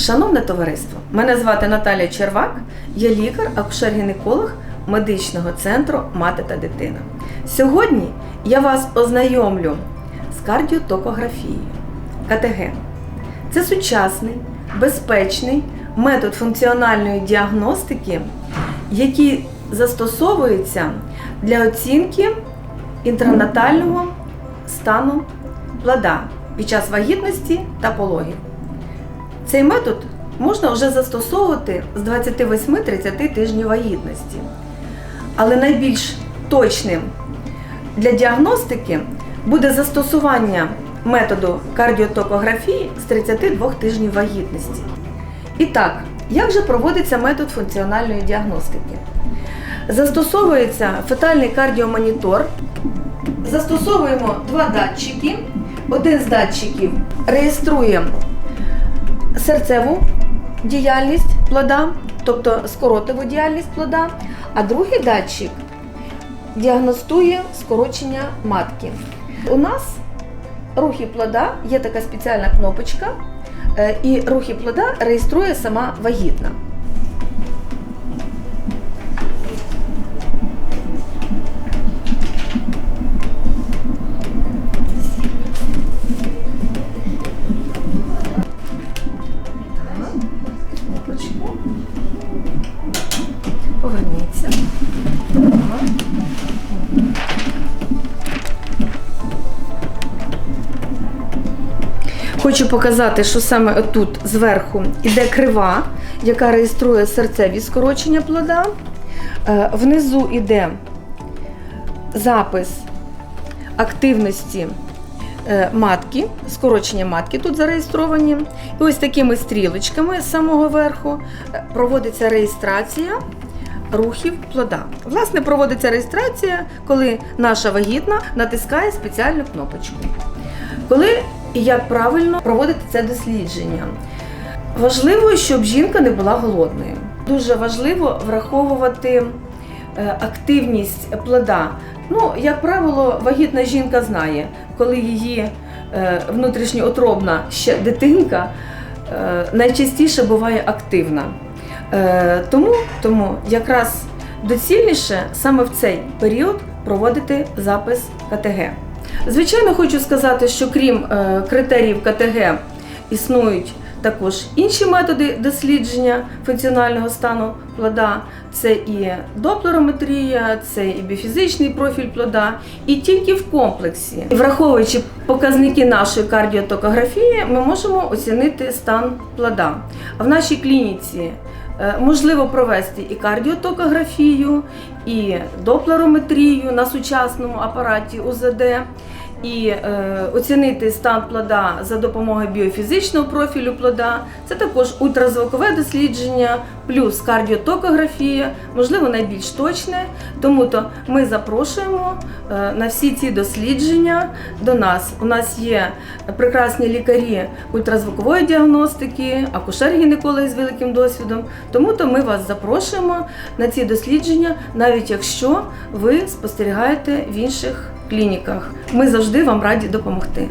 Шановне товариство, мене звати Наталія Червак, я лікар, акушер-гінеколог медичного центру Мати та дитина. Сьогодні я вас ознайомлю з кардіотокографією КТГ. Це сучасний, безпечний метод функціональної діагностики, який застосовується для оцінки інтранатального стану плода під час вагітності та пологів. Цей метод можна вже застосовувати з 28-30 тижнів вагітності. Але найбільш точним для діагностики буде застосування методу кардіотокографії з 32 тижнів вагітності. І так, як же проводиться метод функціональної діагностики? Застосовується фетальний кардіомонітор. Застосовуємо два датчики. Один з датчиків реєструє серцеву діяльність плода, тобто скоротову діяльність плода, а другий датчик діагностує скорочення матки. У нас рухи плода є така спеціальна кнопочка, е, і рухи плода реєструє сама вагітна. Поверніться. Хочу показати, що саме тут зверху йде крива, яка реєструє серцеві скорочення плода. Е, Внизу йде запис активності е, матки, скорочення матки тут зареєстровані. І ось такими стрілочками з самого верху е, проводиться реєстрація рухів плода. Власне, проводиться реєстрація, коли наша вагітна натискає спеціальну кнопочку. Коли і як правильно проводити це дослідження? Важливо, щоб жінка не була голодною. Дуже важливо враховувати е, активність плода. Ну, як правило, вагітна жінка знає, коли її е, внутрішньоутробна ще дитинка е, найчастіше буває активна. Е, Тому, тому якраз доцільніше саме в цей період проводити запис КТГ. Звичайно, хочу сказати, що крім е, критеріїв КТГ існують також інші методи дослідження функціонального стану плода. Це і доплерометрія, це і біофізичний профіль плода, і тільки в комплексі, враховуючи показники нашої кардіотокографії, ми можемо оцінити стан плода. А в нашій клініці можливо провести і кардіотокографію, і доплерометрію на сучасному апараті УЗД і е, оцінити стан плода за допомогою біофізичного профілю плода. Це також ультразвукове дослідження, плюс кардіотокографія, можливо, найбільш точне. Тому то ми запрошуємо е, на всі ці дослідження до нас. У нас є прекрасні лікарі ультразвукової діагностики, акушер-гінекологи з великим досвідом. Тому то ми вас запрошуємо на ці дослідження, навіть якщо ви спостерігаєте в інших клініках. Ми завжди вам раді допомогти.